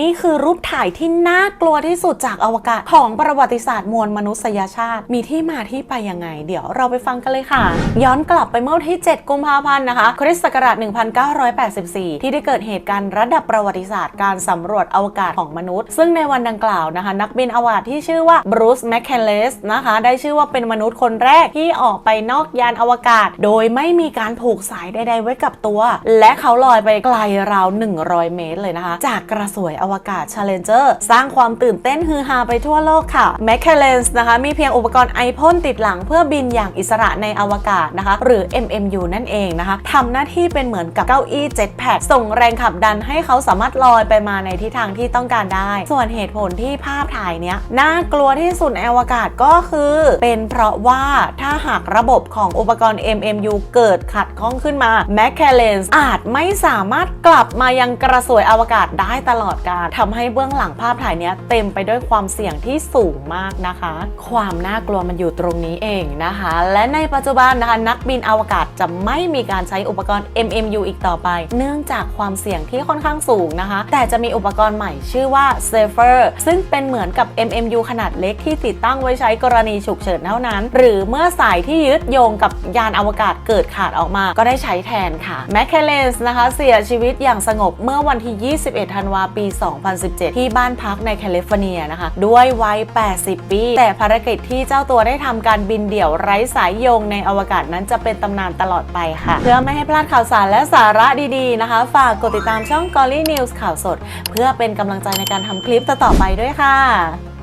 นี่คือรูปถ่ายที่น่ากลัวที่สุดจากอวกาศของประวัติศาสตร์มวลมนุษยชาติ มีที่มาที่ไปยังไง เดี๋ยวเราไปฟังกันเลยค่ะ ย้อนกลับไปเมื่อที่ 7 กุมภาพันธ์นะคะ คริสต์ศักราช 1984 ที่ได้เกิดเหตุการณ์ระดับประวัติศาสตร์การสำรวจอวกาศของมนุษย์ ซึ่งในวันดังกล่าวนะคะ นักบินอวกาศที่ชื่อว่าบรูซแมคเคนเลสนะคะ ได้ชื่อว่าเป็นมนุษย์คนแรกที่ออกไปนอกยานอวกาศ โดยไม่มีการผูกสายใดๆไว้กับตัว และเขาลอยไปไกลราว 100 เมตรเลยนะคะ จากกระสวยอวกาศ Challenger สร้างความตื่นเต้นฮือฮาไปทั่วโลกค่ะ m c k e l l e n s นะคะมีเพียงอุปกรณ์ไอพ่นติดหลังเพื่อบินอย่างอิสระในอวกาศนะคะ หรือ MMU นั่นเองนะคะทำหน้าที่เป็นเหมือนกับเก้าอี้เจ็ตแพดส่งแรงขับดันให้เขาสามารถลอยไปมาในทิศทางที่ต้องการได้ ส่วนเหตุผลที่ภาพถ่ายเนี้ยน่ากลัวที่สุดในอวกาศก็คือ เป็นเพราะว่าถ้าหากระบบของอุปกรณ์ MMU เกิดขัดข้องขึ้นมา m c k e l l e n s อาจไม่สามารถกลับมายังกระสวยอวกาศได้ตลอดกาลทำให้เบื้องหลังภาพถ่ายนี้เต็มไปด้วยความเสี่ยงที่สูงมากนะคะ ความน่ากลัวมันอยู่ตรงนี้เองนะคะ และในปัจจุบันนะคะนักบินอวกาศจะไม่มีการใช้อุปกรณ์ MMU อีกต่อไป เนื่องจากความเสี่ยงที่ค่อนข้างสูงนะคะ แต่จะมีอุปกรณ์ใหม่ชื่อว่า Safer ซึ่งเป็นเหมือนกับ MMU ขนาดเล็กที่ติดตั้งไว้ใช้กรณีฉุกเฉินเท่านั้น หรือเมื่อสายที่ยึดโยงกับยานอวกาศเกิดขาดออกมา ก็ได้ใช้แทนค่ะ m c k e l l e n s นะคะเสียชีวิตอย่างสงบเมื่อวันที่ 21 ธันวาปี2017 ที่บ้านพักในแคลิฟอร์เนียนะคะ ด้วยวัย 80 ปี แต่ภารกิจที่เจ้าตัวได้ทำการบินเดี่ยวไร้สายโยงในอวกาศนั้นจะเป็นตำนานตลอดไปค่ะ เพื่อไม่ให้พลาดข่าวสารและสาระดีๆนะคะ ฝากกดติดตามช่อง g o l l y News ข่าวสด เพื่อเป็นกำลังใจในการทำคลิปต่อๆไปด้วยค่ะ